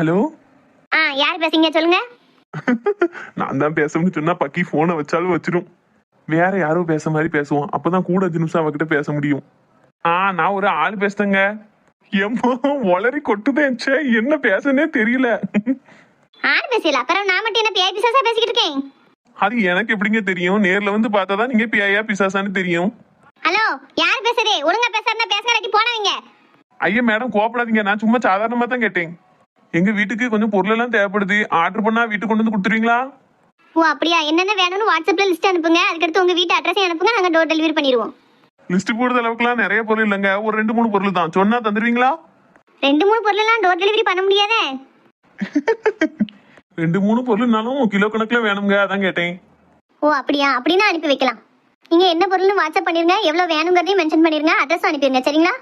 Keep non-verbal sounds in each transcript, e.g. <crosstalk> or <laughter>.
Hello? ஆ யார் பேசுறீங்க சொல்லுங்க. நான் தான் பேசணும்னு சொன்னா பக்கி போனை வச்சாலும் வச்சிடும் வேற யாரோ பேச மாதிரி பேசுவோம் அப்பதான் கூட அஞ்சு நிமிஷம் அவகிட்ட பேச முடியும். ஆ நான் ஒரு ஆள் பேசுறேங்க. எம்மா ஒளரி கொட்டுதேன் ச்சே என்ன பேசனே தெரியல. ஆர் பேசல. அப்புறம் நான் மட்டும் என்ன பேய் பிசாசா பேசிக்கிட்டு இருக்கேன்? அது எனக்கு எப்படிங்க தெரியும்? நேர்ல வந்து பார்த்தா தான் நீங்க பியாயா பிசாசான்னு தெரியும். ஹலோ யார் பேசுறே ஒழுங்கா பேசுறதா பேசுறதுக்கு போனவங்க ஐயா மேடம் கோபப்படாதீங்க நான் சும்மா சாதாரணமா தான் கேட்டேன். எங்க வீட்டுக்கு கொஞ்சம் பொருள் எல்லாம் தேவைப்படுது. ஆர்டர் பண்ணா வீட்டுக்கு கொண்டு வந்து கொடுத்துருவீங்களா? ஓ அப்படியா? என்னென்ன வேணும்னு வாட்ஸ்அப்ல லிஸ்ட் அனுப்புங்க. அதுக்கடுத்து உங்க வீட்டு அட்ரஸையும் அனுப்புங்க. நாங்க டோர் டெலிவரி பண்ணிடுவோம். லிஸ்ட் போடுற அளவுக்குலாம் நிறைய பொருள் இல்லைங்க. ஒரு ரெண்டு மூணு பொருள் தான். சொன்னா தந்துருவீங்களா? ரெண்டு மூணு பொருளெல்லாம் டோர் டெலிவரி பண்ண முடியாதே? <laughs> ரெண்டு மூணு பொருள்னாலும் கிலோ கணக்குல வேணுங்க அதான் கேட்டேன். ஓ அப்படியா? அப்படின்னா அனுப்பி வைக்கலாம். நீங்க என்ன பொருள்னு வாட்ஸ்அப் பண்ணிருங்க. எவ்வளவு வேணுங்கிறதையும் மென்ஷன் பண்ணிருங்க. அட்ரஸ் அனுப்பிடுங்க. சரிங்களா?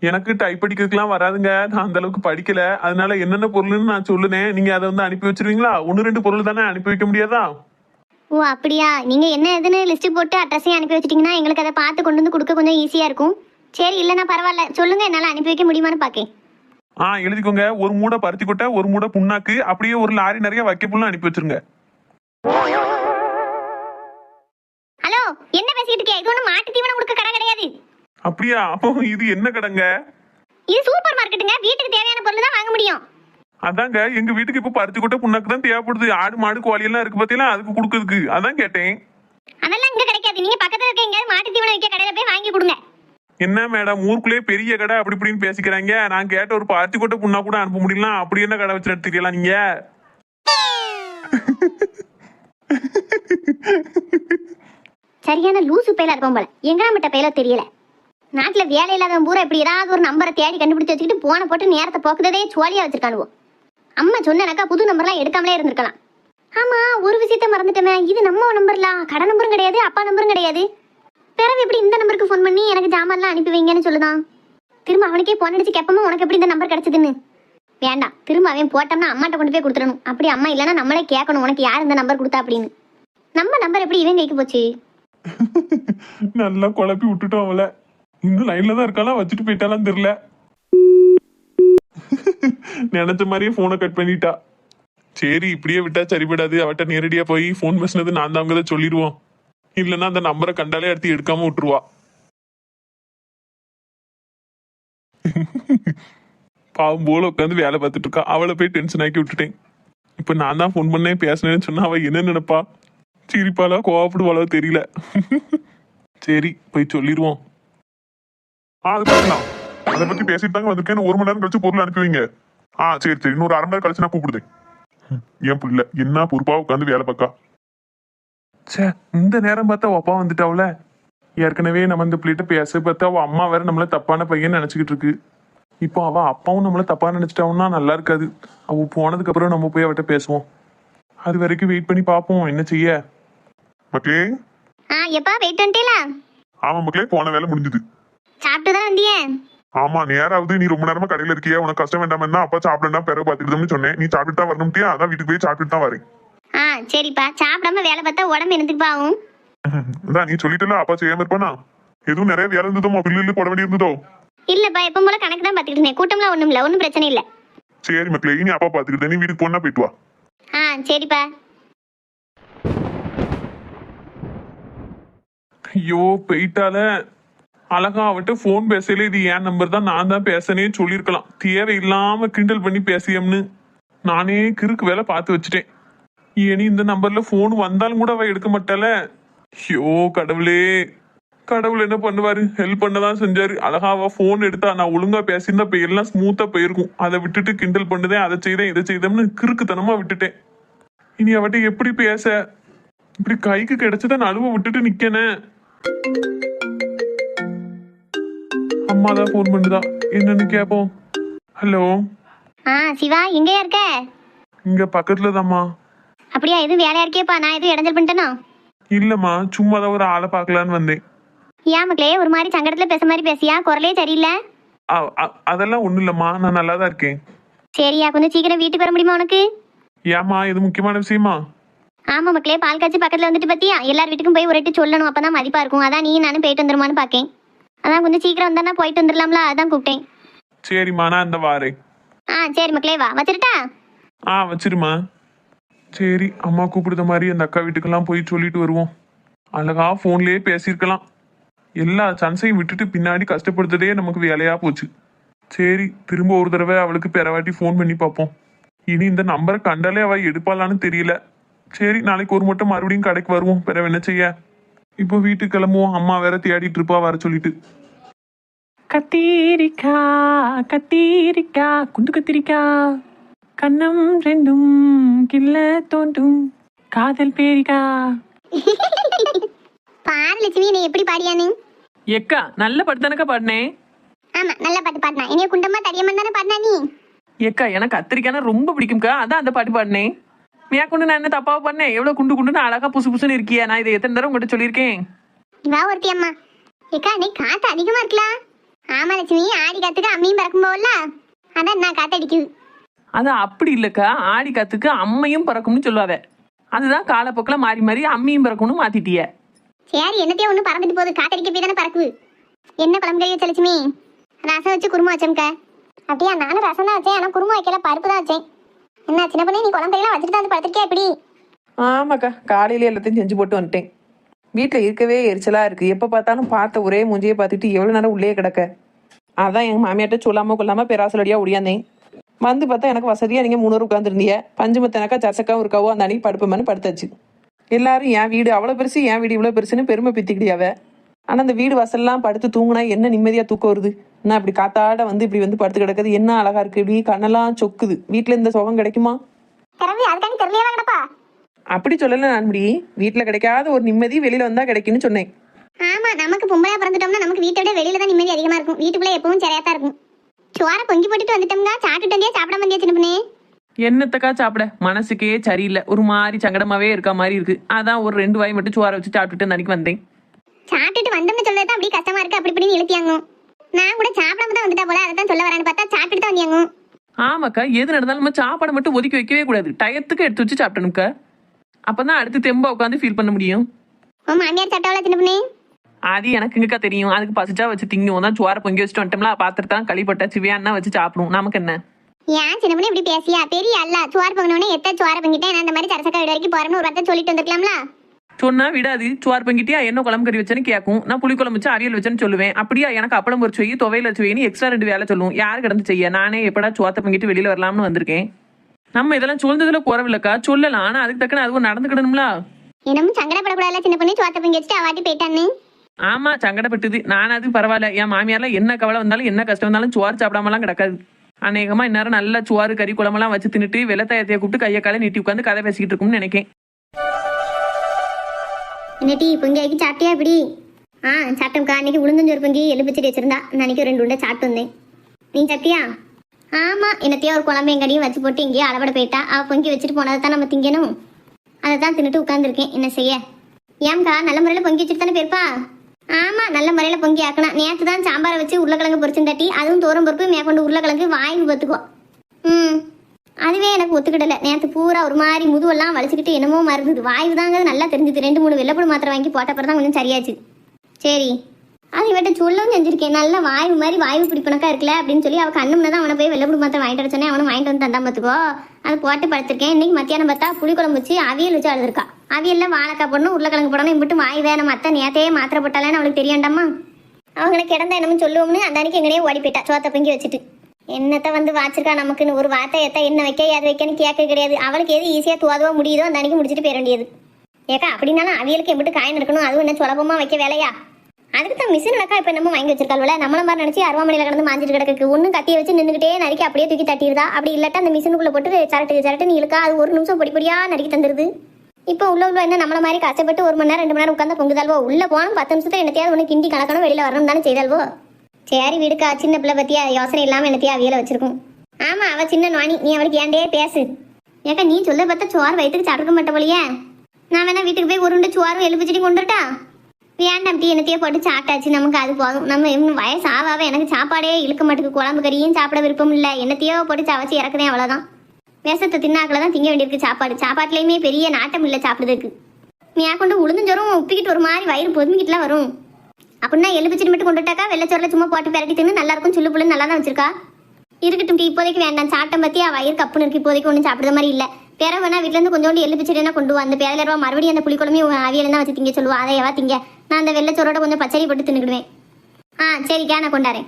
எனக்கு டைப் படிக்கிறதுக்குலாம் வராதுங்க. நான் அந்த அளவுக்கு படிக்கல. அதனால என்னென்ன பொருள்னு நான் சொல்லுனேன். நீங்க அதை வந்து அனுப்பி வச்சிருவீங்களா? ஒன்னு ரெண்டு பொருள் தானே அனுப்பி வைக்க முடியாதா? ஓ அப்படியா? நீங்க என்ன எதுன்னு லிஸ்ட் போட்டு அட்ரஸையும் அனுப்பி வச்சிட்டீங்கன்னா எங்களுக்கு அதை பார்த்து கொண்டு வந்து கொடுக்க கொஞ்சம் ஈஸியா இருக்கும். சரி இல்லைன்னா பரவாயில்ல. சொல்லுங்க என்னால அனுப்பி வைக்க முடியுமான்னு பாக்கேன். ஆ எழுதிக்கோங்க. ஒரு மூடை பருத்தி கொட்டை ஒரு மூடை புண்ணாக்கு அப்படியே ஒரு லாரி நிறைய வைக்கப்புல்லாம் அனுப்பி வச்சிருங்க. ஹலோ என்ன பேசிக்கிட்டு இருக்கே? இது ஒன்றும் மாட்டு தீவனம் கொடுக்க கடை கிடையாது. அப்படியா? அப்போ இது என்ன கடைங்க? இது சூப்பர் மார்க்கெட்டுங்க வீட்டுக்கு தேவையான பொருள் தான் வாங்க முடியும். அதாங்க எங்க வீட்டுக்கு இப்ப பருத்தி கொட்டை புண்ணாக்கு தான் தேவைப்படுது. ஆடு மாடு கோழி எல்லாம் இருக்கு பாத்தீங்களா? அதுக்கு கொடுக்கறதுக்கு. அதான் கேட்டேன். அதெல்லாம் இங்க கிடைக்காது. நீங்க பக்கத்துல இருக்க எங்கேயாவது மாட்டு தீவனம் விற்க கடையில போய் வாங்கி கொடுங்க. என்ன மேடம் ஊருக்குள்ளே பெரிய கடை அப்படி இப்படின்னு பேசிக்கிறாங்க. நான் கேட்ட ஒரு பருத்தி கொட்டை புண்ணா கூட அனுப்ப முடியல அப்படி என்ன கடை வச்சு எடுத்துக்கலாம் நீங்க? சரியான லூசு பையலா இருப்போம் போல. எங்கடாமட்ட பையலோ தெரியல. நாட்டுல வேலை இல்லாதவன் பூரா இப்படி ஏதாவது ஒரு நம்பரை தேடி கண்டுபிடிச்சு வச்சுக்கிட்டு போன போட்டு நேரத்தை போக்குதே சோழியா வச்சிருக்கானுவோ அம்மா சொன்னனாக்கா புது நம்பர்லாம் எடுக்காமலே இருந்திருக்கலாம். ஆமா ஒரு விஷயத்த மறந்துட்டோமே. இது நம்ம நம்பர்லாம் கடை நம்பரும் கிடையாது அப்பா நம்பரும் கிடையாது. பிறகு எப்படி இந்த நம்பருக்கு ஃபோன் பண்ணி எனக்கு ஜாமான்லாம் அனுப்பி வைங்கன்னு சொல்லுதான். திரும்ப அவனுக்கே போன் அடிச்சு கேட்போமா உனக்கு எப்படி இந்த நம்பர் கிடைச்சதுன்னு? வேண்டாம். திரும்ப அவன் போட்டோம்னா அம்மாட்ட கொண்டு போய் கொடுத்துடணும். அப்படி அம்மா இல்லைன்னா நம்மளே கேட்கணும் உனக்கு யார் இந்த நம்பர் கொடுத்தா அப்படின்னு. நம்ம நம்பர் எப்படி இவன் கைக்கு போச்சு? <laughs> நல்லா குழப்பி விட்டுட்டோம் அவளை. இன்னும் லைன்ல தான் இருக்காளா? வச்சுட்டு போயிட்டாலாம் தெரியல. நினைச்ச மாதிரியே போனை கட் பண்ணிட்டா. சரி இப்படியே விட்டா சரிபடாது அவட்ட நேரடியா போய் ஃபோன் பேசினது நான் தான் அவங்க சொல்லிடுவோம். இல்லைன்னா அந்த நம்பரை கண்டாலே எடுத்து எடுக்காம விட்டுருவா. பாவம் போல உட்காந்து வேலை பார்த்துட்டு இருக்கா. அவளை போய் டென்ஷன் ஆக்கி விட்டுட்டேன். இப்ப நான் தான் ஃபோன் பண்ணேன் பேசினேன்னு சொன்னா அவ என்ன நினைப்பா? சிரிப்பாளா கோவப்படுவாளோ தெரியல. சரி போய் சொல்லிடுவோம். அது பார்க்கலாம் அதை பத்தி பேசிட்டு தாங்க வந்திருக்கேன். ஒரு மணி நேரம் கழிச்சு பொருள் அனுப்பி வைங்க ஆ சரி சரி. இன்னொரு அரை மணி நேரம் கழிச்சு நான் கூப்பிடுதேன். என் புள்ள என்ன பொறுப்பா உட்காந்து வேலை பார்க்கா? ச்சே இந்த நேரம் பார்த்தா அப்பா வந்துட்டாவுல. ஏற்கனவே நம்ம இந்த பிள்ளைகிட்ட பேச பார்த்தா அவ அம்மா வேற நம்மள தப்பான பையன் நினைச்சுக்கிட்டு இருக்கு. இப்போ அவ அப்பாவும் நம்மள தப்பா நினைச்சிட்டாவுன்னா நல்லா இருக்காது. அவ போனதுக்கு அப்புறம் நம்ம போய் அவட்ட பேசுவோம். அது வரைக்கும் வெயிட் பண்ணி பார்ப்போம். என்ன செய்ய? மக்களே? ஆ எப்பா வெயிட் பண்ணிட்டேல ஆமா மக்களே போன வேலை முடிஞ்சது. சாப்பிட்டு தான் வந்தியே? ஆமா நேராவது நீ ரொம்ப நேரமா கடையில இருக்கியா உனக்கு கஷ்டம் வேண்டாம் என்ன அப்பா சாப்பிடலாம் பிறகு பாத்துக்கிட்டோம்னு சொன்னேன். நீ சாப்பிட்டு தான் வரணும்ட்டியா? அதான் வீட்டுக்கு போய் சாப்பிட்டு தான் வரேன். ஆ சரிப்பா. சாப்பிடாம வேலை பார்த்தா உடம்பு என்னத்துக்குப்பா ஆகும் அதான் நீ சொல்லிட்டல அப்பா செய்யாம இருப்பானா? எதுவும் நிறைய வேலை இருந்ததோ பில்லு போட வேண்டி இருந்ததோ? இல்லப்பா எப்பவும் போல கணக்கு தான் பார்த்துக்கிட்டு இருந்தேன். கூட்டம்லாம் ஒன்றும் இல்லை ஒன்றும் பிரச்சனை இல்லை. சரி மக்களே இனி அப்பா பாத்துக்கிட்டேன் நீ வீட்டுக்கு போனா போயிட்டு வா. ஆ சரிப்பா. ஐயோ போயிட்டால அழகா அவட்ட ஃபோன் பேசல இது என் நம்பர் தான் நான் தான் பேசனே சொல்லியிருக்கலாம். தேவையில்லாம கிண்டல் பண்ணி பேசியம்னு நானே கிறுக்கு வேலை பார்த்து வச்சுட்டேன். இனி இந்த நம்பர்ல ஃபோன் வந்தாலும் கூட அவ எடுக்க மாட்டால ஐயோ கடவுளே. கடவுள் என்ன பண்ணுவாரு? ஹெல்ப் பண்ணதான் செஞ்சாரு. அழகாவா ஃபோன் எடுத்தா நான் ஒழுங்கா பேசியிருந்தா இப்ப எல்லாம் ஸ்மூத்தா போயிருக்கும். அதை விட்டுட்டு கிண்டல் பண்ணுதேன் அதை செய்தேன் இதை செய்தேன்னு கிறுக்குத்தனமா விட்டுட்டேன். இனி அவட்ட எப்படி பேச? இப்படி கைக்கு கிடைச்சத நழுவ விட்டுட்டு நிக்கனே. அம்மா தான் ஃபோன் பண்ணுதா? என்னன்னு கேப்போம். ஹலோ ஆ சிவா எங்கேயா இருக்க? இங்க பக்கத்துல தாம்மா அப்படியா எதுவும் வேலையா இருக்கேப்பா நான் எதுவும் இடைஞ்சல் பண்ணிட்டேனோ? இல்லம்மா சும்மா தான் ஒரு ஆளை பார்க்கலான்னு வந்தேன். ஏன் மக்களே ஒரு மாதிரி சங்கடத்தில் பேச மாதிரி பேசியா? குரலே சரியில்லை. அ- அ- அதெல்லாம் ஒண்ணும் இல்லம்மா நான் நல்லா தான் இருக்கேன். சரியா கொஞ்சம் சீக்கிரம் வீட்டுக்கு வர முடியுமா உனக்கு? ஏம்மா இது முக்கியமான விஷயமா? ஆமா மக்களே பால் காய்ச்சி பக்கத்துல வந்துட்டு பத்தியா? எல்லார் வீட்டுக்கும் போய் ஒரு எட்டு சொல்லணும் அப்பதான் மதிப்பா இருக்கும். அதான் நீ நானும் போயிட்டு வந்துருமான்னு பாக்கேன். அதான் கொஞ்சம் சீக்கிரம் வந்தானா போயிட்டு வந்துடலாம்ல அதான் கூப்பிட்டேன். சரிம்மா நான் இந்த வாரேன். ஆ சரி மக்களே வா. வச்சிருட்டா? ஆ வச்சிருமா சரி அம்மா கூப்பிடுத மாதிரி அந்த அக்கா வீட்டுக்கெல்லாம் போய் சொல்லிட்டு வருவோம். அழகா ஃபோன்லயே பேசியிருக்கலாம். எல்லா சான்ஸையும் விட்டுட்டு பின்னாடி கஷ்டப்படுத்ததே நமக்கு வேலையா போச்சு. சரி திரும்ப ஒரு தடவை அவளுக்கு பெறவாட்டி ஃபோன் பண்ணி பார்ப்போம். இனி இந்த நம்பரை கண்டாலே அவ எடுப்பாளான்னு தெரியல. சரி நாளைக்கு ஒரு மட்டும் மறுபடியும் கடைக்கு வருவோம். பிற என்ன செய்ய? இப்போ வீட்டுக்கு கிளம்புவோம். அம்மா வேற தேடிட்டு இருப்பா வர சொல்லிட்டு. கத்தீரிக்கா கத்தீரிக்கா குண்டு கத்திரிக்கா. கண்ணம் ரெண்டும் கில்ல தோன்றும். காதல் பேரிக்கா <laughs> பாரு லட்சுமி நீ எப்படி பாடியானு? எக்கா நல்ல பாட்டு தானக்கா பாடினேன் ஆமா நல்ல பாட்டு பாடினா. என்னைய குண்டம்மா தடியம்மா தானே பாடினா நீ? எக்கா எனக்கு கத்திரிக்கானா ரொம்ப பிடிக்கும்க்கா. அதான் அந்த பாட்டு பாடினேன் மேற்கொண்டு நான் என்ன தப்பாக பண்ணேன்? எவ்வளோ குண்டு குண்டுன்னு அழகா புசு புசுன்னு இருக்கியா? நான் இதை எத்தனை தடவை உங்கள்கிட்ட சொல்லியிருக்கேன்? வா ஒருத்தி அம்மா. ஏக்கா நீ காத்து அதிகமா இருக்கலாம் ஆமா லட்சுமி. ஆடி காத்துக்கு அம்மியும் பறக்கும் போகல அதான் நான் காத்து அடிக்குது அது அப்படி இல்லைக்கா. ஆடி காத்துக்கு அம்மையும் பறக்கும்னு சொல்லாத அதுதான் காலப்போக்கில் மாறி மாறி அம்மியும் பறக்கும்னு மாத்திட்டிய. சரி என்னத்தையும் ஒண்ணு பறந்துட்டு போகுது. காத்தடிக்க போய் தானே பறக்குது. என்ன குழம்பு கறி வச்ச லட்சுமி? ரசம் வச்சு குருமா வச்சோம்க்கா அப்படியா? நானும் ரசம் தான் வச்சேன். ஆனா குருமா வைக்கல. பருப்பு தான் வச்சேன். என்ன சின்ன பண்ணி நீ குழம்பு எல்லாம் வச்சுட்டு தான் வந்து படுத்திருக்கியா எப்படி ஆமாக்கா காலையில எல்லாத்தையும் செஞ்சு போட்டு வந்துட்டேன். வீட்டில் இருக்கவே எரிச்சலா இருக்கு. எப்போ பார்த்தாலும் பார்த்த ஒரே மூஞ்சியை பார்த்துட்டு எவ்வளோ நேரம் உள்ளே கிடக்க? அதான் எங்கள் மாமியார்ட்ட சொல்லாமல் கொள்ளாமல் பேராசலடியாக ஒடியாந்தேன் வந்து பார்த்தா எனக்கு வசதியாக நீங்கள் மூணு உட்காந்துருந்தீங்க பஞ்சு மத்தனக்கா சர்ச்சக்காவும் இருக்காவோ அந்த அன்னைக்கு படுப்பேன்னு படுத்தாச்சு. எல்லாரும் என் வீடு அவ்வளோ பெருசு என் வீடு இவ்வளோ பெருசுன்னு பெருமை பித்திக்கிடியாவ ஆனால் அந்த வீடு வாசல்லாம் படுத்து தூங்குனா என்ன நிம்மதியாக தூக்கம் வருது? நான் இப்படி காத்தாட வந்து இப்படி வந்து படுத்து கிடக்குது. என்ன அழகா இருக்கு. இப்படி கண்ணெல்லாம் சொக்குது. வீட்டில் இந்த சுகம் கிடைக்குமா? அப்படி சொல்லல நான் முடி வீட்டில் கிடைக்காத ஒரு நிம்மதி வெளியில வந்தா கிடைக்கும்னு சொன்னேன். ஆமா நமக்கு பொம்பளையா பிறந்துட்டோம்னா நமக்கு வீட்டை விட வெளியில தான் நிம்மதி அதிகமா இருக்கும். வீட்டுக்குள்ள எப்பவும் சரியா தான் இருக்கும். சோற பொங்கி போட்டுட்டு வந்துட்டோம்னா சாப்பிட்டுட்டு வந்தியா? சாப்பிடாம வந்தியா சின்ன பண்ணே? என்னத்தக்கா சாப்பிட? மனசுக்கே சரியில்லை. ஒரு மாதிரி சங்கடமாவே இருக்க மாதிரி இருக்கு. அதான் ஒரு ரெண்டு வாய் மட்டும் சோற வச்சு சாப்பிட்டுட்டு அன்னைக்கு வந்தேன். சாப்பிட்டுட்டு வந்தோம்னு சொல்றது அப்படியே கஷ்டமா இருக்கு. அப்படி இப்படின்னு இழுத்தியாங்க நான் கூட சாப்பிடாம தான் வந்துட்டா போல அதை தான் சொல்ல வரேன்னு பார்த்தா சாப்பிட்டுட்டு தான் வந்தியாங்க. ஆமாக்கா எது நடந்தாலும் நம்ம சாப்பாடை மட்டும் ஒதுக்கி வைக்கவே கூடாது. டயத்துக்கு எடுத்து வச்சு சாப்பிட்டணும்க்கா அப்பதான் அடுத்து தெம்பா உட்காந்து ஃபீல் பண்ண முடியும். உன் மாமியார் சாப்பிட்டாவளா சின்ன பண்ணே? அது எனக்கு எங்கக்கா தெரியும். அதுக்கு பசிச்சா வச்சு திங்கும் தான் சோற பொங்கி வச்சுட்டு வந்துட்டோம்ல பாத்திரத்தான் கழிப்பட்டா சிவியான்னா வச்சு சாப்பிடும் நமக்கு என்ன? ஏன் சின்ன பண்ணே இப்படி பேசியா? பெரிய அல்ல. சோறு பொங்கினோடனே எத்த சோறு பொங்கிட்டேன் அந்த மாதிரி சரசக்கா வீடு வரைக்கும் போறேன்னு ஒரு வார்த்தை சொல்லிட்டு வந்திருக்கலாம்ல. சொன்னா விடாது. சோறு பொங்கிட்டியா என்ன குழம்பு கறி வச்சேன்னு கேட்கும் நான் புளி குழம்பு வச்சு அவியல் வச்சேன்னு சொல்லுவேன். அப்படியா எனக்கு அப்பளம் பொரிச்சு வை துவையில வச்சு வைன்னு எக்ஸ்ட்ரா ரெண்டு வேலை சொல்லுவோம் யார் கிடந்து செய்ய? நானே எப்படா சோத்தை பொங்கிட்டு வெளியில வரலாம்னு வந்திருக்கேன். நம்ம இதெல்லாம் சொல்றதுல குறவில்லக்கா? சொல்லலாம். ஆனா அதுக்கு தக்கன அதுவும் நடந்துக்கிடணும்ல? என்னமும் சங்கடப்படக்கூடாதுல சின்ன பண்ணி. சோத்த பொங்கி வச்சுட்டு அவாட்டி போயிட்டான்னு. ஆமா சங்கடப்பட்டது. நான் அது பரவாயில்ல. என் மாமியார்லாம் என்ன கவலை வந்தாலும் என்ன கஷ்டம் வந்தாலும் சோறு சாப்பிடாமலாம் கிடக்காது. அநேகமா இந்நேரம் நல்லா சோறு கறி குழம்பெல்லாம் வச்சு தின்னுட்டு வெள்ளத்தாயத்தைய கூப்பிட்டு கையை காலை நீட்டி உட்காந்து கதை பேசிக்கிட்டு இருக்கும்னு நினைக்கேன். என்னட்டி டீ சாப்பிட்டியா இப்படி? ஆ சாப்பிட்டோம்க்கா அன்னைக்கு உளுந்தஞ்சோறு பொங்கி எலும்பிச்சடி வச்சிருந்தா நான் அன்னைக்கு ரெண்டு உண்டை சாப்பிட்டு வந்தேன். நீ சாப்பிட்டியா? ஆமாம் என்னத்தையோ ஒரு குழம்பு எங்கடியும் வச்சு போட்டு இங்கேயோ அளவட போயிட்டா. அவள் பொங்கி வச்சுட்டு போனதை தான் நம்ம திங்கணும். அதை தான் தின்னுட்டு உட்காந்துருக்கேன் என்ன செய்ய? ஏம்க்கா நல்ல முறையில் பொங்கி வச்சுட்டு தானே போயிருப்பா? ஆமாம் நல்ல முறையில் பொங்கி ஆக்கணும். நேற்று தான் சாம்பாரை வச்சு உருளைக்கிழங்கு பொரிச்சுந்தாட்டி அதுவும் தோரம் பொறுப்பு மேற்கொண்டு உருளைக்கிழங்கு வாங்கி பார்த்துக்குவோம் அதுவே எனக்கு ஒத்துக்கிடல. நேற்று பூரா ஒரு மாதிரி முதுவெல்லாம் வலிச்சுக்கிட்டு என்னமோ மருந்துது வாய்வு தாங்க நல்லா தெரிஞ்சுது. ரெண்டு மூணு வெள்ளப்பூடு மாத்திரை வாங்கி போட்டப்பறம் தான் கொஞ்சம் சரியாச்சு. சரி. அது இவட்ட சொல்லவும் செஞ்சிருக்கேன். நல்ல வாய்வு மாதிரி வாய்வு பிடிப்பணக்கா இருக்குல்ல அப்படின்னு சொல்லி அவள் கண்ணு தான் அவனை போய் வெள்ளப்பூடு மாத்திரை வாங்கிட்டு வர சொன்னேன். அவனை வாங்கிட்டு வந்து தந்தா பார்த்துக்கோ. அது போட்டு படுத்திருக்கேன். இன்னைக்கு மத்தியானம் பார்த்தா புளிக்குழம்பு வச்சு அவியல் வச்சு அழுதுருக்கா அவியல்ல வாழைக்காய் போடணும் உருளைக்கிழங்கு போடணும் இம்பிட்டு வாய் வேணும். மற்ற நேத்தையே மாத்திரை போட்டாலேன்னு அவளுக்கு தெரியாண்டாமா அவங்களை கிடந்த என்னமோ சொல்லுவோம்னு அந்த அன்னைக்கு எங்கனையே ஓடி போயிட்டா. சோத்த பொங்கி வச்சுட்டு. என்னத்த வந்து வாச்சிருக்கா நமக்குன்னு? ஒரு வார்த்தை எத்த என்ன வைக்க அது வைக்கன்னு கேட்க கிடையாது. அவளுக்கு எது ஈஸியாக துவாதுவா முடியுதோ அந்த அன்னைக்கு முடிச்சுட்டு போயிட வேண்டியது. ஏக்கா அப்படின்னாலும் அவியலுக்கு எப்படி காயின் இருக்கணும். அதுவும் என்ன சுலபமாக வைக்க வேலையா? அதுக்கு தான் மிஷின் அக்கா இப்போ நம்ம வாங்கி வச்சிருக்காள் நம்மள மாதிரி நினச்சி அருவாமனையில் கடந்து மாஞ்சிட்டு கிடக்கு ஒன்றும் கத்தியை வச்சு நின்றுக்கிட்டே நறுக்கி அப்படியே தூக்கி தட்டிடுதா? அப்படி இல்லாட்டா அந்த மிஷினுக்குள்ளே போட்டு சரட்டு சரட்டு இழுக்கா அது ஒரு நிமிஷம் பொடி பொடியாக நறுக்கி தந்துருது இப்போ உள்ள உள்ள என்ன நம்மள மாதிரி கஷ்டப்பட்டு ஒரு மணி நேரம் ரெண்டு மணி நேரம் உட்காந்து பொங்குதால்வோ உள்ளே போனோம் பத்து நிமிஷத்தில் என்னத்தையாவது ஒன்று கிண்டி கலக்கணும் வெளியில் வரணும் தானே செய்தால்வோ சரி விடுக்கா? சின்ன பிள்ளை பத்தியா? யோசனை இல்லாம என்னத்தையா அவியல வச்சிருக்கும்? ஆமா அவ சின்ன நாணி நீ அவளுக்கு ஏன்டே பேசு. ஏக்கா நீ சொல்ல பார்த்தா சோறு வயிற்றுக்கு சாப்பிட மாட்ட போலியே. நான் வேணா வீட்டுக்கு போய் உருண்டு சோறு எலும்பிச்சிட்டு கொண்டுட்டா வேண்டாம் டீ என்னத்தையே போட்டு சாப்பிட்டாச்சு. நமக்கு அது போதும். நம்ம இன்னும் வயசு ஆவாவே எனக்கு சாப்பாடே இழுக்க மாட்டுக்கு. குழம்பு கறியும் சாப்பிட விருப்பம் இல்லை. என்னத்தையோ போட்டு சவச்சு இறக்குறேன் அவ்வளோதான் விஷத்தை தின்னாக்கில் தான் திங்க வேண்டியிருக்கு சாப்பாடு. சாப்பாட்டுலேயுமே பெரிய நாட்டம் இல்லை சாப்பிட்றதுக்கு. மேற்கொண்டு உளுந்தஞ்சோறும் உப்பிக்கிட்டு ஒரு மாதிரி வயிறு பொதுமிக்கிட்டுலாம் வரும். அப்படின்னா எலும்பிச்சிட்டு மட்டும் கொண்டுட்டாக்கா வெள்ளச்சோரில் சும்மா போட்டு பெரட்டி தின்னு நல்லா இருக்கும் சுள்ளு புள்ளு நல்லா தான் வச்சிருக்கா. இருக்கட்டும் டீ இப்போதைக்கு வேண்டாம். சாப்பிட்ட பத்தி வயிறு கப்புன்னு இருக்கு. இப்போதைக்கு ஒன்றும் சாப்பிட்ற மாதிரி இல்லை. பிற வேணா வீட்ல இருந்து கொஞ்சோண்டு எள்ளு பிச்சடினா கொண்டு வா. அந்த பேரில் ரூபா மறுபடியும் அந்த புளிக்குழம்பையும் அவியல் தான் வச்சு திங்க சொல்லுவா. அதை எவா திங்க? நான் அந்த வெள்ளச்சோரோட கொஞ்சம் பச்சரி போட்டு தின்னுக்கிடுவேன். ஆ சரிக்கா நான் கொண்டாரேன்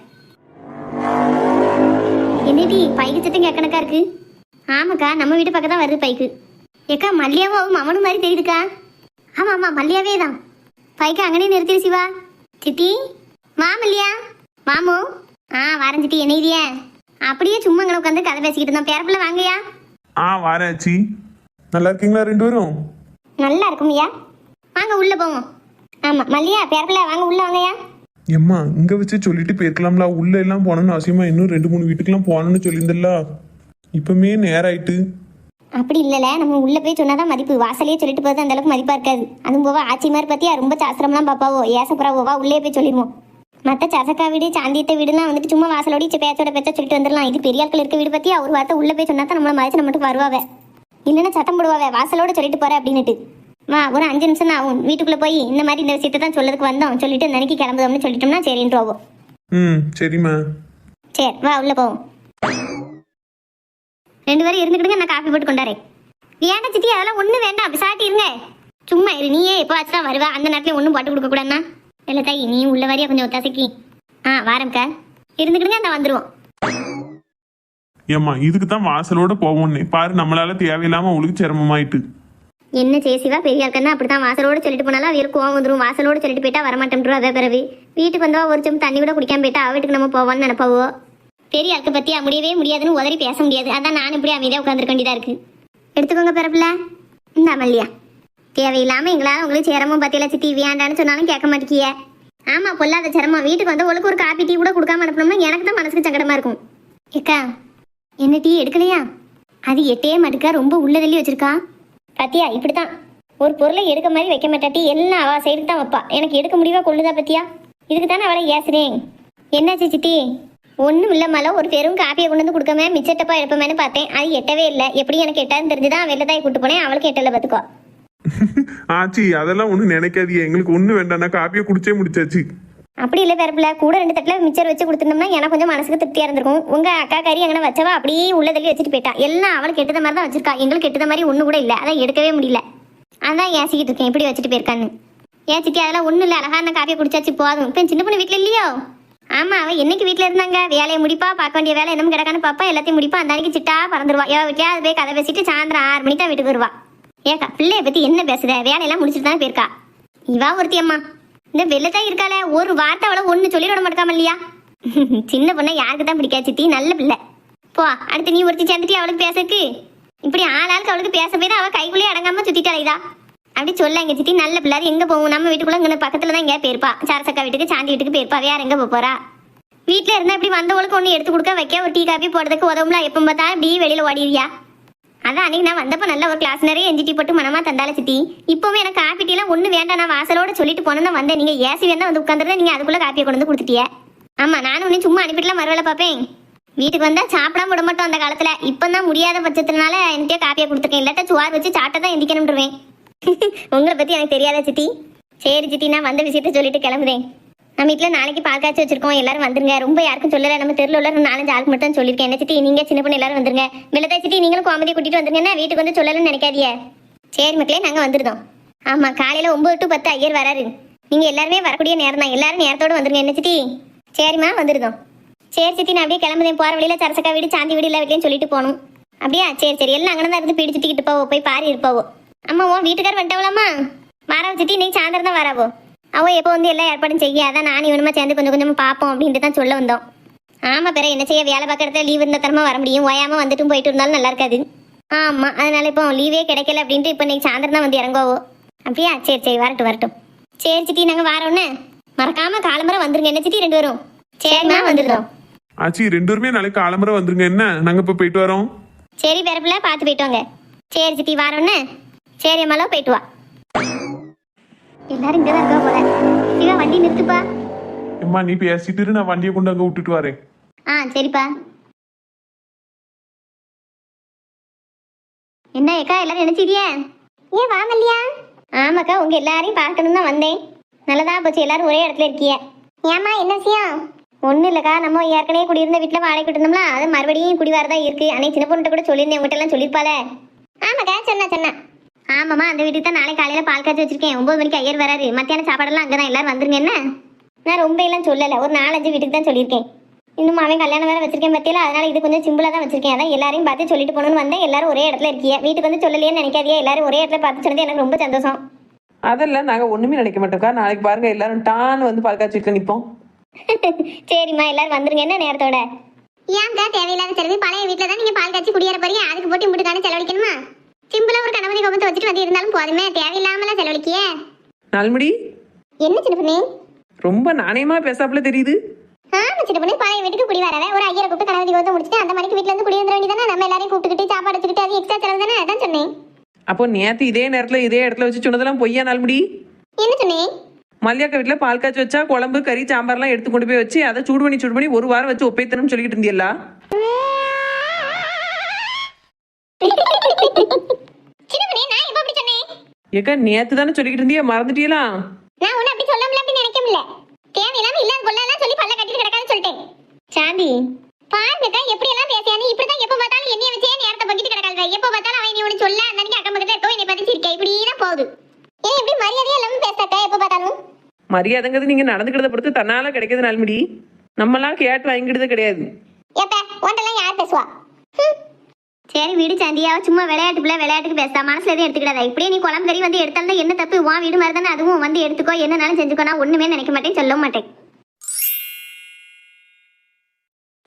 என்னடி பைக்கு சத்தம் கேட்கணக்கா இருக்கு? ஆமாக்கா நம்ம வீட்டு பக்கம் தான் வருது பைக்கு. ஏக்கா மல்லியாவும் அவன் மவனும் மாதிரி தெரியுதுக்கா? ஆமா ஆமா மல்லியாவே தான் பைக்கை அங்கனே நிறுத்திடு சிவா. சித்தி? வா மல்லியா வாமோ ஆ வரேன் சித்தி என்ன இதுயே அப்படியே சும்மா அங்கே உட்காந்து கதை பேசிக்கிட்டு இருந்தோம். பேரப்பிள்ள வாங்கயா ஆ வாரேன் ஆச்சி நல்லா இருக்கீங்களா ரெண்டு பேரும்? நல்லா இருக்கும்யா வாங்க உள்ள போவோம். ஆமா மல்லியா பேரப்பிள்ள வாங்க உள்ள வாங்கயா எம்மா இங்க வச்சு சொல்லிட்டு போயிருக்கலாம்ல. உள்ள எல்லாம் போகணும்னு அவசியமா இன்னும் ரெண்டு மூணு வீட்டுக்கெல்லாம் போகணும்னு இப்பமே நேரம் ஆயிட்டு அப்படி இல்லைல்ல. நம்ம உள்ள போய் சொன்னாதான் மதிப்பு. வாசலே சொல்லிட்டு போகிறது அந்த அளவுக்கு மதிப்பா இருக்காது. அதுவும் போவா ஆச்சி மாதிரி பத்தியா ரொம்ப சாஸ்திரம்லாம் பாப்பாவோ ஏசப்புறாவோவா உள்ளே போய் சொல்லிடுவோம். மற்ற சசக்கா வீடு சாந்தியத்தை வீடுலாம் வந்துட்டு சும்மா வாசலோடி பேச்சோட பேச்ச சொல்லிட்டு வந்துடலாம். இது பெரிய ஆட்கள் இருக்க வீடு பத்தியா ஒரு வார்த்தை உள்ள போய் சொன்னா தான் நம்மள மதிச்சு நம்மட்டுக்கு வருவாவே. இல்லைன்னா சத்தம் போடுவாவே. வாசலோட சொல்லிட்டு போற அப்படின்னுட்டு. வா ஒரு அஞ்சு நிமிஷம் தான் ஆகும். வீட்டுக்குள்ள போய் இந்த மாதிரி இந்த விஷயத்தை தான் சொல்லதுக்கு வந்தோம். சொல்லிட்டு நினைக்கி கிளம்புதோம்னு சொல்லிட்டோம்னா சரின்றுவோம். ம் சரிம்மா. சரி வா உள்ள போவோம். ரெண்டு பேரும் இருந்துக்கிடுங்க நான் காப்பி போட்டு கொண்டாரேன் வேண்டாம் சித்தி அதெல்லாம் ஒன்றும் வேண்டாம். பிசாட்டி இருங்க. சும்மா இரு நீயே எப்போ தான் வருவா. அந்த நேரத்துல ஒன்றும் போட்டு கொடுக்க கூடாதுன்னா. இல்லை தாய் நீ உள்ள வரையா? கொஞ்சம் ஒத்தாசைக்கு ஆ வாரம்க்கா இருந்துக்கிடுங்க அந்த வந்துருவோம். ஏம்மா இதுக்கு தான் வாசலோட போவோம்னே பாரு நம்மளால தேவையில்லாம அவளுக்கு சிரமமாயிட்டு. என்ன சேசிவா பெரிய ஆட்கள்னா அப்படி தான் வாசலோட சொல்லிட்டு போனாலும் அவருக்கு கோவம் வந்துடும் வாசலோட சொல்லிட்டு போயிட்டா வரமாட்டேன்றோம் அதை பிறகு வீட்டுக்கு வந்தா ஒரு சம் தண்ணி கூட குடிக்காம போயிட்டா அவ வீட்டுக்கு நம்ம போவோம்னு நினைப்பாவோ? பெரிய அக்கை பத்தி முடியவே முடியாதுன்னு உதறி பேச முடியாது. அதான் நான் இப்படி அமைதியாக உட்காந்துருக்க வேண்டியதாக இருக்கு. எடுத்துக்கோங்க பிறப்புல. இந்த மல்லியா தேவையில்லாமல் எங்களால் உங்களுக்கு சிரமம் பத்தியில சித்தி வேண்டான்னு சொன்னாலும் கேட்க மாட்டேங்கிய. ஆமாம் பொல்லாத சிரமம். வீட்டுக்கு வந்து உங்களுக்கு ஒரு காப்பி டீ கூட கொடுக்காம அனுப்பணும்னா எனக்கு தான் மனசுக்கு சங்கடமாக இருக்கும். ஏக்கா என்ன டீ எடுக்கலையா? அது எட்டே மாட்டுக்கா ரொம்ப உள்ள தள்ளி வச்சிருக்கா. இப்படி தான் ஒரு பொருளை எடுக்க மாதிரி வைக்க மாட்டாட்டி எல்லாம் அவள் சைடுக்கு தான் வைப்பா. எனக்கு எடுக்க முடியவா கொள்ளுதா பத்தியா? இதுக்கு தானே அவளை ஏசுறேன். என்னாச்சு சித்தி? ஒன்றும் இல்லம்மால ஒரு பெரும் காப்பியை கொண்டு வந்து கொடுக்காம மிச்சட்டப்பா எடுப்பமேனு பார்த்தேன். அது எட்டவே இல்லை. எப்படி எனக்கு எட்டான்னு தெரிஞ்சுதான் வெள்ளத்தாய் கூட்டு போனேன். அவளுக்கு எட்டல பார்த்துக்கோ. <laughs> ஆச்சி அதெல்லாம் ஒன்றும் நினைக்காதீங்க எங்களுக்கு ஒன்றும் வேண்டாம். நான் காப்பியை குடிச்சே முடிச்சாச்சு. அப்படி இல்லை பிறப்பில். கூட ரெண்டு தட்டில் மிச்சர் வச்சு கொடுத்துருந்தோம்னா எனக்கு கொஞ்சம் மனசுக்கு திருப்தியாக இருந்திருக்கும். உங்கள் அக்கா கறி அங்கே வச்சவா? அப்படியே உள்ளதள்ளி வச்சுட்டு போயிட்டா. எல்லாம் அவளுக்கு எட்டுத மாதிரி தான் வச்சிருக்கா. எங்களுக்கு எட்டுத மாதிரி ஒன்று கூட இல்லை. அதான் எடுக்கவே முடியல. அதான் ஏசிக்கிட்டு இருக்கேன். எப்படி வச்சுட்டு போயிருக்கான்னு. ஏன் சித்தி அதெல்லாம் ஒன்றும் இல்லை. அழகா நான் காப்பியை குடிச்சாச்சு. போதும். இப்போ சின்ன பொண்ணு வீட்டில் இல்லையோ? ஆமாம் அவள் என்னைக்கு வீட்டில் இருந்தாங்க? வேலையை முடிப்பா பார்க்க வேண்டிய வேலை என்னமோ கிடக்கான்னு பார்ப்பா எல்லாத்தையும் முடிப்பா அந்த அன்னைக்கு சிட்டா பறந்துருவா. எவ்வளோ வீட்டியா அது போய் கதை பேசிட்டு சாயந்தரம் ஆறு மணிக்கு தான் வீட்டுக்கு வருவா. ஏக்கா பிள்ளைய பற்றி என்ன பேசுத? வேலையெல்லாம் முடிச்சுட்டு தான் போயிருக்கா. இவா ஒருத்தி அம்மா இந்த வெள்ளத்தான் இருக்காளே ஒரு வார்த்தை அவளை ஒன்று சொல்லிட விட மாட்டாம இல்லையா? <laughs> சின்ன பொண்ணை யாருக்கு தான் பிடிக்காது சித்தி நல்ல பிள்ளை. போ அடுத்து நீ ஒருத்தி சேர்ந்துட்டு அவளுக்கு பேசக்கு இப்படி ஆளாளுக்கு அவளுக்கு பேச போய் தான் அவள் கைக்குள்ளேயே அடங்காம சுத்திட்டாள் இதா. அப்படி சொல்ல எங்க சித்தி நல்ல பிள்ளை எங்க போவோம்? நம்ம வீட்டுக்குள்ள இங்கே பக்கத்துல தான் எங்கேயா போயிருப்பா சாரசக்கா வீட்டுக்கு சாந்தி வீட்டுக்கு போயிருப்பா வேற எங்க போறா? வீட்டில் இருந்தா இப்படி வந்தவளுக்கு ஒன்று எடுத்து கொடுக்க வைக்க? ஒரு டீ காப்பி போடுறதுக்கு உதவும்ல? எப்போ பார்த்தா இப்படி வெளியில ஓடிடுவியா? அதான் அன்னைக்கு நான் வந்தப்ப நல்ல ஒரு கிளாஸ் நிறைய எஞ்சி டீ போட்டு மனமா தந்தால சித்தி. இப்போவே எனக்கு காப்பி டீ எல்லாம் ஒண்ணு வேண்டாம். நான் வாசலோட சொல்லிட்டு போனேன்னு வந்தேன். நீங்க ஏசி வேணா வந்து உட்காந்துருந்தா நீங்க அதுக்குள்ள காப்பியை கொண்டு வந்து கொடுத்துட்டியே. ஆமா நானும் உன்னை சும்மா அனுப்பிட்டுலாம் மறுவேளை பார்ப்பேன். வீட்டுக்கு வந்தா சாப்பிடாம விட மாட்டோம் அந்த காலத்துல. இப்பதான் முடியாத பட்சத்தினால என்கிட்ட காப்பியை கொடுத்துருக்கேன். இல்லாட்டா சுவார் வச்சு சாப்பிட்டா தான் எந்திக்கணும்ன்றவேன். <laughs> உங்களை பற்றி எனக்கு தெரியாதா சித்தி. சரி சித்தி நான் வந்த விஷயத்த சொல்லிட்டு கிளம்புறேன். நம்ம வீட்டில் நாளைக்கு பால் காய்ச்சி வச்சிருக்கோம். எல்லாரும் வந்துருங்க. ரொம்ப யாருக்கும் சொல்லல. நம்ம தெருல உள்ள நாலஞ்சு ஆளுக்கு மட்டும் சொல்லியிருக்கேன். என்ன சித்தி நீங்கள் சின்ன பொண்ணு எல்லாரும் வந்துருங்க. வெள்ளதா சித்தி நீங்களும் கோமதி கூட்டிட்டு வந்துருங்கன்னா வீட்டுக்கு வந்து சொல்லலன்னு நினைக்காதீங்க. சரி மக்களே நாங்கள் வந்துருந்தோம் ஆமாம் காலையில் ஒம்பது டு பத்து ஐயர் வராரு. நீங்கள் எல்லாருமே வரக்கூடிய நேரம் தான். எல்லாரும் நேரத்தோட வந்துருங்க. என்ன சித்தி? சரிம்மா வந்துருந்தோம் சரி சித்தி நான் அப்படியே கிளம்புதேன் போற வழியில் சரசக்கா வீடு சாந்தி வீடு எல்லா வீட்லயும் சொல்லிட்டு போகணும். அப்படியா? சரி சரி. எல்லாம் அங்கே தான் இருந்து பிடிச்சிட்டு சுத்திக்கிட்டு போவோ போய் பாரி இருப்பாவோ அம்மா உன் வீட்டுக்கார் வந்துட்டவளாமா வாராவ சித்தி இன்னைக்கு சாயந்தரம் தான் வராவோ? அவ எப்போ வந்து எல்லா ஏற்பாடும் செய்ய அதான் நானும் இவனுமா சேர்ந்து கொஞ்சம் கொஞ்சமா பார்ப்போம் அப்படின்ட்டு தான் சொல்ல வந்தோம். ஆமா பிற என்ன செய்ய வேலை பார்க்குற இடத்துல லீவ் இருந்த தரமா வர முடியும். ஓயாம வந்துட்டும் போயிட்டு இருந்தாலும் நல்லா இருக்காது. ஆமா அதனால இப்போ லீவே கிடைக்கல அப்படின்ட்டு இப்போ இன்னைக்கு சாயந்தரம் தான் வந்து இறங்குவோ அப்படியா? சரி சரி வரட்டும் வரட்டும். சரி சித்தி நாங்க வரோன்னு மறக்காம காலம்பரை வந்துருங்க. என்ன சித்தி ரெண்டு பேரும்? சரிம்மா வந்துருந்தோம் ஆச்சி ரெண்டு பேருமே நாளைக்கு காலம்பரை வந்துருங்க. என்ன? நாங்க இப்ப போயிட்டு வரோம். சரி பிறப்புல பார்த்து போயிட்டு வாங்க. சரி சித்தி வாரோன்னு சரி அம்மாலோ போயிட்டு வா. எல்லாரும் இங்கே தான் இருக்கா போல சிவா வண்டி நிறுத்துப்பா. அம்மா நீ பேசிட்டு இரு, நான் வண்டியை கொண்டு அங்க விட்டுட்டு வரேன். ஆ சரிப்பா. என்ன அக்கா எல்லாரும் நினைச்சிட்டியா? ஏன் வாங்கலையா ஆமாக்கா உங்க எல்லாரையும் பார்க்கணும் தான் வந்தேன். நல்லதா போச்சு எல்லாரும் ஒரே இடத்துல இருக்கிய. ஏமா என்ன விஷயம்? ஒன்றும் இல்லைக்கா நம்ம ஏற்கனவே குடியிருந்த வீட்டில் வாடகை இருந்தோம்ல அது மறுபடியும் குடி வரதா இருக்கு. அன்னைக்கு சின்ன பொண்ணு கூட சொல்லியிருந்தேன் உங்கள்கிட்ட எல்லாம் சொல்லியிருப்பாளே. ஆமாக்கா சொன்னா சொன்னா. ஆமாம்மா அந்த வீட்டுக்கு தான் நாளை காலையில் பால் காய்ச்சி வச்சிருக்கேன். ஒம்பது மணிக்கு ஐயர் வராரு. மத்தியான சாப்பாடெல்லாம் அங்கே தான் எல்லாரும் வந்துருங்க என்ன? நான் ரொம்ப எல்லாம் சொல்லலை. ஒரு நாலஞ்சு வீட்டுக்கு தான் சொல்லியிருக்கேன். இன்னும் அவன் கல்யாணம் வேற வச்சிருக்கேன் பத்தியில அதனால இது கொஞ்சம் சிம்பிளாக தான் வச்சிருக்கேன். அதான் எல்லாரையும் பார்த்து சொல்லிட்டு போகணும்னு வந்தேன். எல்லாரும் ஒரே இடத்துல இருக்கீங்க வீட்டுக்கு வந்து சொல்லலையேன்னு நினைக்காதீங்க. எல்லாரும் ஒரே இடத்துல பார்த்து சொன்னது எனக்கு ரொம்ப சந்தோஷம். அதெல்லாம் நாங்க ஒண்ணுமே நினைக்க மாட்டோம்க்கா. நாளைக்கு பாருங்க எல்லாரும் டான்னு வந்து பால் காய்ச்சி வீட்டுல நிப்போம். <laughs> சரிம்மா எல்லாரும் வந்துருங்க. என்ன நேரத்தோட? ஏன்க்கா தேவையில்லாத செலவு? பழைய வீட்டில் தான் நீங்கள் பால் காய்ச்சி குடியேற போறீங்க. அதுக்கு போட்டு இம்புட்டுக்கான செலவழிக்கணுமா? சிம்பிளாக ஒரு கணபதி கோபத்தை வச்சுட்டு வந்து இருந்தாலும் போதுமே. தேவையில்லாமலாம் செலவழிக்கியே. நல்முடி என்ன சின்ன பண்ணி? ரொம்ப நாணயமா பேசாப்புல தெரியுது. ஆமா சின்ன பண்ணி பழைய வீட்டுக்கு குடி வரவே. ஒரு ஐயரை கூப்பிட்டு கணபதி கோபத்தை முடிச்சுட்டு அந்த மாதிரி வீட்டில் இருந்து குடி வந்துட வேண்டியதானே நம்ம எல்லாரையும் கூப்பிட்டுக்கிட்டு சாப்பாடு வச்சுக்கிட்டு அது எக்ஸ்ட்ரா செலவு தானே? அதான் சொன்னேன். அப்போ நேத்து இதே நேரத்துல இதே இடத்துல வச்சு சொன்னதெல்லாம் பொய்யா நல்முடி என்ன சொன்னேன் மல்லியாக்க வீட்டுல பால் காய்ச்சி வச்சா குழம்பு கறி சாம்பார்லாம் எடுத்து கொண்டு போய் வச்சு அதை சூடு பண்ணி சூடு பண்ணி ஒரு வாரம் வச்சு ஒப்பைத்தனும் சொல்லிட்டு இருந்தியல்ல? ஏக்கா நேத்து தானே சொல்லிக்கிட்டு இருந்தியா மறந்துட்டீங்களா நான் ஒன்றும் அப்படி சொல்லாமல அப்படி நினைக்க முடியல. தேவையில்லாம இல்லாத கொள்ளலாம் சொல்லி பல்ல கட்டிட்டு கிடக்காதுன்னு சொல்லிட்டேன். சாந்தி. பாருங்கக்கா எப்படி எல்லாம் பேசியானு. இப்படிதான் எப்ப பார்த்தாலும் என்னைய வச்சே நேரத்தை பக்கிட்டு கிடக்காது எப்ப பார்த்தாலும் அவன் நீ ஒன்று சொல்ல அந்த அன்னைக்கு அக்கம் பக்கத்துல இருக்கோ என்னை பத்தி சிரிக்க. இப்படி தான் போகுது. ஏன் இப்படி மரியாதையா இல்லாம பேசாக்கா எப்ப பார்த்தாலும்? மரியாதைங்கிறது நீங்க நடந்துக்கிறத பொறுத்து தன்னால கிடைக்கிறது நல்முடி நம்மலாம் கேட்டு வாங்கிடுறது கிடையாது. ஏப்ப உண்டெல்லாம் யார் பேசுவா? ஹம். சரி வீடு சாந்தியா சும்மா விளையாட்டு பிள்ளை விளையாட்டுக்கு பேசா மனசுல எதுவும் எடுத்துக்கிடாதா. இப்படியே நீ குழம்பு கறி வந்து எடுத்தாலும் என்ன தப்பு? உன் வீடு மாதிரி தானே அதுவும் வந்து எடுத்துக்கோ. என்னனாலும் செஞ்சுக்கோ. நான் ஒண்ணுமே நினைக்க மாட்டேன் சொல்ல மாட்டேன்.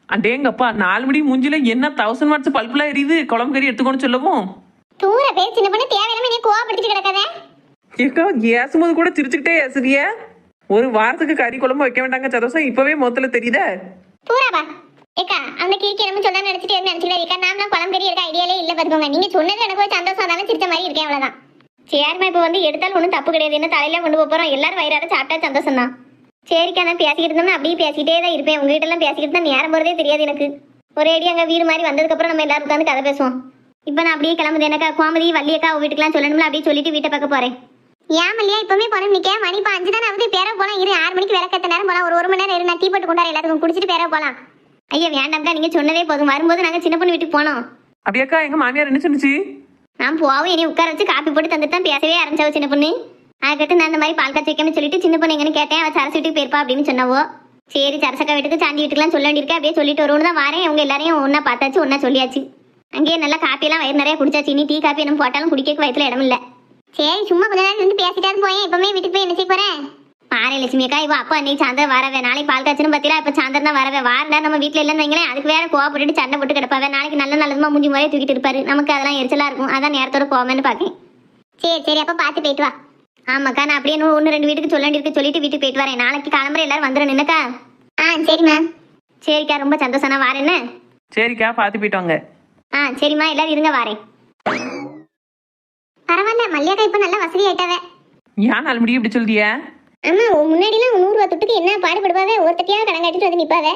அடேங்கப்பா நாலு மணி மூஞ்சில என்ன தௌசண்ட் வாட்ஸ் பல்புலாம் எரியுது? குழம்பு கறி எடுத்துக்கோன்னு சொல்லவும். தூர பேர் சின்ன பொண்ணு தேவையில்லாம நீ கோவப்படுத்திட்டு கிடக்காதே. ஏக்கா ஏசும்போது கூட சிரிச்சுக்கிட்டே ஏசுறிய ஒரு வாரத்துக்கு கறி குழம்பு வைக்க வேண்டாங்க சதோசம் இப்பவே மொத்தல தெரியுதா? பூராபா ஏக்கா அந்த கிறுக்கி நம்ம சொல்ல நினைச்சிட்டு என்ன நினைச்சிட்டு ஏக்கா நாம குழம்பு கறி இருக்க ஐடியாலே இல்ல பாத்துக்கோங்க. நீங்க சொன்னது எனக்கு ஒரு சந்தோஷம் தானே சிரிச்ச மாதிரி இருக்கேன் அவ்வளவுதான். சரிம்மா இப்போ வந்து எடுத்தாலும் ஒன்றும் தப்பு கிடையாது. என்ன தலையில கொண்டு போறோம்? எல்லாரும் வயிறார சாப்பிட்டா சந்தோஷம் தான் சரிக்கா நான் பேசிக்கிட்டு இருந்தோம்னா அப்படியே பேசிக்கிட்டே தான் இருப்பேன். உங்ககிட்ட எல்லாம் பேசிக்கிட்டு தான் நேரம் போறதே தெரியாது எனக்கு. ஒரே அடி அங்க வீடு மாதிரி வந்ததுக்கு அப்புறம் நம்ம எல்லாரும் உட்காந்து கதை பேசுவோம். இப்போ நான் அப்படியே கிளம்புது எனக்கா கோமதி வள்ளியக்கா அவ வீட்டுக்குலாம் சொல்லணும்ல அப்படியே சொல்லிட்டு வீட்டை பார்க்க போறேன். ஏன் மல்லியா இப்பவுமே போனோம் நிக்க? மணி இப்போ அஞ்சு தானே ஆகுது பேர போலாம். இரு ஆறு மணிக்கு விளக்கத்த நேரம் போலாம். ஒரு ஒரு மணி நேரம் இரு நான் டீ போட்டு கொண்டாரு எல்லாத்துக்கும் குடிச்சிட்டு பேர போலாம். ஐயா வேண்டாம்க்கா. நீங்க சொன்னதே போதும். வரும்போது நாங்க சின்ன பொண்ணு வீட்டுக்கு போனோம். அப்படியாக்கா எங்க மாமியார் என்ன சொன்னுச்சு? நான் போவும். என்னை உட்கார வச்சு காப்பி போட்டு தந்துட்டு தான் பேசவே ஆரம்பிச்சவ சின்ன பொண்ணு? அதுக்கடுத்து நான் இந்த மாதிரி பால் காய்ச்சி வைக்காம சொல்லிட்டு சின்ன பொண்ணு எங்கன்னு கேட்டேன். அவ சரசு வீட்டுக்கு போயிருப்பா அப்படின்னு சொன்னவோ சரி சரசக்கா வீட்டுக்கு சாந்தி வீட்டுக்குலாம் சொல்ல வேண்டியிருக்கா. அப்படியே சொல்லிட்டு வருவோம்னு தான் வரேன். அவங்க எல்லாரையும் ஒன்றா பார்த்தாச்சு ஒன்றா சொல்லியாச்சு. அங்கேயே நல்லா காப்பியெல்லாம் வயிறு நிறைய குடிச்சாச்சு. இனி டீ காப்பி என்ன போட்டாலும் குடிக்க வயிற்றுல இடம் இல்லை சரி சும்மா கொஞ்ச நேரம் இருந்து பேசிட்டாது போயேன். இப்பவுமே வீட்டுக்கு போய் என்ன செய்ய போறேன்? பாரு லட்சுமி அக்கா. இவ அப்பா அன்னைக்கு சாயந்தரம் வரவே. நாளைக்கு பால் காய்ச்சலும் பத்திரா? இப்ப சாயந்தரம் தான் வரவே. வாரண்டா? நம்ம வீட்டுல இல்லைன்னு வைங்களேன். அதுக்கு வேற கோவப்பட்டுட்டு சண்டை போட்டு கிடப்பாவே. நாளைக்கு நல்ல நல்லதுமா மூஞ்சி முறையை தூக்கிட்டு இருப்பாரு. நமக்கு அதெல்லாம் எரிச்சலா இருக்கும். அதான் நேரத்தோட போவேன்னு பாக்கேன் சரி சரி. அப்ப பார்த்து போயிட்டு வா. ஆமாக்கா நான் அப்படியே ஒன்று ரெண்டு வீட்டுக்கு சொல்ல வேண்டியிருக்கு சொல்லிட்டு வீட்டுக்கு போயிட்டு வரேன். நாளைக்கு கிளம்புற எல்லாரும் வந்துடும் நினைக்கா ஆ சரிம்மா சரிக்கா ரொம்ப சந்தோஷம் நான் வரேன்னு சரிக்கா பார்த்து போயிட்டு வாங்க. ஆ சரிம்மா. எல்லாரும் இருங்க வரேன். பரவாயில்ல. மல்லியாக்கா இப்போ நல்ல வசதி ஆயிட்டாவே. ஏன் நாலு மணி இப்படி சொல்லிய ஆமா முன்னாடிலாம் நூறுரூவா துட்டுக்கு என்ன பாடுபடுவாவே? ஒருத்தட்டியாக கடன் கட்டிட்டு வந்து நிற்பாவே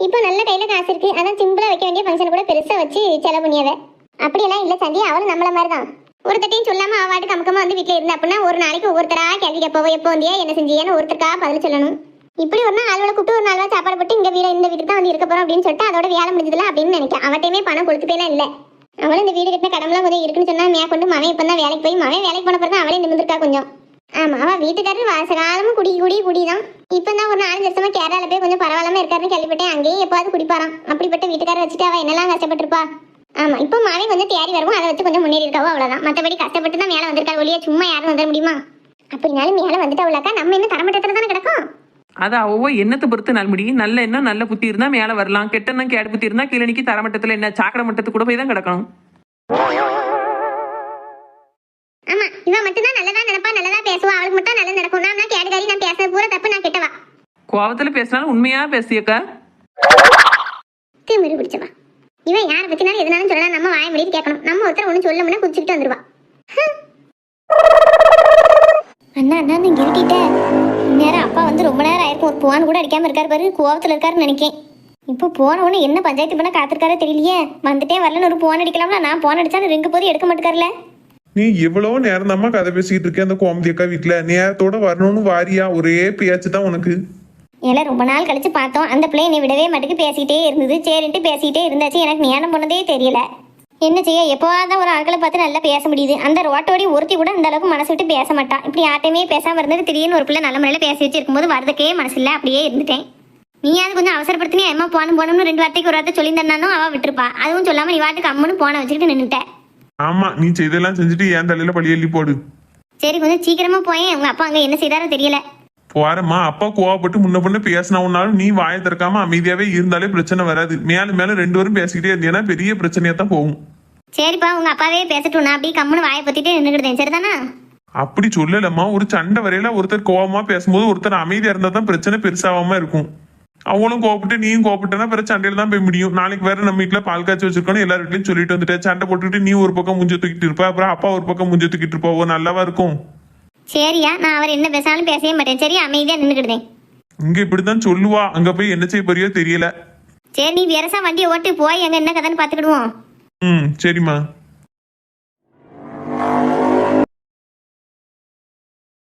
இப்போ நல்ல கையில காசு இருக்கு. அதான் சிம்பிளா வைக்க வேண்டிய ஃபங்க்ஷன் கூட பெருசா வச்சு செலவு பண்ணியாவே? அப்படியெல்லாம் இல்ல சந்தி அவளும் நம்மள மாதிரி தான் ஒருத்தட்டையும் சொல்லாம அவாட்டு கமக்கமாக வந்து வீட்டுல இருந்தா அப்படின்னா ஒரு நாளைக்கு ஒவ்வொருத்தரா கேள்வி கேட்போம் எப்போ வந்தியா என்ன செஞ்சியான்னு ஒருத்தருக்கா பதில் சொல்லணும். இப்படி ஒரு நாள் ஆளுகளை கூப்பிட்டு ஒரு நாள் சாப்பாடு போட்டு இங்க வீடு இந்த வீட்டுக்கு தான் வந்து இருக்க போறோம் அப்படின்னு சொல்லிட்டு அதோட வேலை முடிஞ்சதுல அப்படின்னு நினைக்கிறேன். அவட்டையுமே பணம் கொடுத்து இல்லை. இல்ல அவளும் இந்த வீடு கட்டின கடமெல்லாம் கொஞ்சம் இருக்குன்னு சொன்னா மேற்கொண்டு கொண்டு மவன் இப்போ தான் வேலைக்கு போய் மவன் வேலைக்கு போன பிறகு அவளே நிமிந்திருக்கா கொஞ்சம். ஆமா அவன் வீட்டுக்காரர் வருஷ காலமும் குடி குடி குடிதான். இப்போ தான் ஒரு நாலஞ்சு வருஷமா கேரளால போய் கொஞ்சம் பரவாயில்லாம இருக்காருன்னு கேள்விப்பட்டேன். அங்கேயும் எப்பாவது குடிப்பாராம். அப்படிப்பட்ட வீட்டுக்காரர் வச்சுட்டு அவ என்னெல்லாம் கஷ்டப்பட்டிருப்பா? ஆமா இப்போ மாவே கொஞ்சம் தேறி வருவோம் அதை வச்சு கொஞ்சம் முன்னேறி இருக்காவோ அவ்வளவுதான். மற்றபடி கஷ்டப்பட்டு தான் மேலே வந்திருக்காரு ஒளியா சும்மா யாரும் வந்துட முடியுமா? அப்படினாலும் மேலே வந்துட்டாவுலாக்கா நம்ம என்ன தரமட்டத்தில் தானே கிடக்கும்? அது அவ்வளோ என்னத்தை பொறுத்து நல்முடி நல்ல எண்ணம் நல்ல புத்தி இருந்தா மேல வரலாம். கெட்ட எண்ணம் கேடு புத்தி இருந்தா கீழனிக்கு தரமட்டத்துல என்ன சாக்கடை மட்டத்துக்கு கூட போய் தான் கிடக்கணும். பேசுவா அவளுக்கு மட்டும் நல்லது நடக்கும் நான் கேடுகாரி நான் பேசுறது பூரா தப்பு நான் கிட்டவா? கோவத்துல பேசினாலும் உண்மையா பேசியக்கா? திமிரு பிடிச்சவா. இவன் யாரை பத்தினாலும் எதுனாலும் சொல்லலாம் நம்ம வாய முடிட்டு கேட்கணும். நம்ம ஒருத்தர் ஒண்ணு சொல்ல முடியும் குடிச்சுக்கிட்டு வந்துருவா. அண்ணா அண்ணா நீங்க இருக்கிட்ட நேரம் அப்பா வந்து ரொம்ப நேரம் ஆயிருக்கும். ஒரு போன் கூட அடிக்காம இருக்காரு பாரு கோவத்துல இருக்காருன்னு நினைக்கேன். இப்போ போன உடனே என்ன பஞ்சாயத்து பண்ண காத்திருக்காரோ தெரியலையே. வந்துட்டே வரலன்னு ஒரு போன் அடிக்கலாம்ல நான் போன் அடிச்சாலும் ரெண்டு போது எடுக்க மாட்டேக்காருல. நீ எவ்வளோ நேரம் தாம்மா கதை பேசிக்கிட்டு இருக்க அந்த கோமதி அக்கா வீட்டுல நேரத்தோட வரணும்னு வாரியா ஒரே பேச்சு தான் உனக்கு. எல்லாம் ரொம்ப நாள் கழிச்சு பார்த்தோம். அந்த பிள்ளை என்னை விடவே மட்டுக்கு பேசிக்கிட்டே இருந்தது. சரின்ட்டு பேசிக்கிட்டே இருந்தாச்சு. எனக்கு ஞானம் பண்ணதே தெரியல. என்ன செய்ய? எப்போவாதான் ஒரு ஆட்களை பார்த்து நல்லா பேச முடியுது. அந்த ரோட்டோடி ஒருத்தி கூட இந்த அளவுக்கு மனசு விட்டு பேச மாட்டான் இப்படி யார்ட்டையுமே பேசாம இருந்தது திடீர்னு ஒரு பிள்ளை நல்ல முறையில் பேசி வச்சிருக்கும்போது வரதுக்கே மனசு இல்லை அப்படியே இருந்துட்டேன். நீ அது கொஞ்சம் அவசரப்படுத்தினே அம்மா போன போனோம்னு ரெண்டு வார்த்தைக்கு ஒரு வார்த்தை சொல்லியிருந்தானோ அவ விட்டுருப்பா. அதுவும் சொல்லாம நீ வாட்டுக்கு அம்மனு போன வச்சுக்கிட்டு நின்றுட்டேன் ஆமா நீ செய்தெல்லாம் செஞ்சுட்டு என் தலையில பழி எள்ளி போடு. சரி கொஞ்சம் சீக்கிரமா போயேன். உங்க அப்பா அங்க என்ன செய்தாரோ தெரியல. போறம்மா அப்பா கோவப்பட்டு முன்ன பொண்ணு பேசினவுனாலும் நீ வாயை திறக்காம அமைதியாவே இருந்தாலே பிரச்சனை வராது. மேலும் மேலும் ரெண்டு பேரும் பேசிக்கிட்டே இருந்தீங்கன்னா பெரிய பிரச்சனையா தான் போகும். சரிப்பா உங்க அப்பாவே பேசட்டும். நான் அப்படியே கம்முன்னு வாயை பத்திட்டு நின்றுக்கிட்டேன் சரிதானா? அப்படி சொல்லலம்மா ஒரு சண்டை வரையில ஒருத்தர் கோவமா பேசும்போது ஒருத்தர் அமைதியா இருந்தா தான் பிரச்சனை பெருசாவாம இருக்கும். அவங்களும் கோவப்பட்டு நீயும் கோவப்பட்டனா பிற சண்டையில தான் போய் முடியும். நாளைக்கு வேற நம்ம வீட்டுல பால் காய்ச்சி வச்சிருக்கோம் எல்லார் வீட்லயும் சொல்லிட்டு வந்துட்டேன். சண்டை போட்டுட்டு நீ ஒரு பக்கம் முஞ்ச தூக்கிட்டு இருப்ப அப்புறம் அப்பா ஒரு பக்கம் முஞ்ச தூக்கிட்டு இருப்பா நல்லாவா இருக்கும்? சரியா நான் அவர் என்ன பேசினாலும் பேசவே மாட்டேன். சரி அமைதியா நின்றுக்கிட்டேன் இங்க இப்படித்தான் சொல்லுவா. அங்க போய் என்ன செய்ய போறியோ தெரியல. சரி நீ வேறசா வண்டியை ஓட்டு போய் அங்க என்ன கதைன்னு பாத்துக்கிடுவோம் ம் சரிம்மா.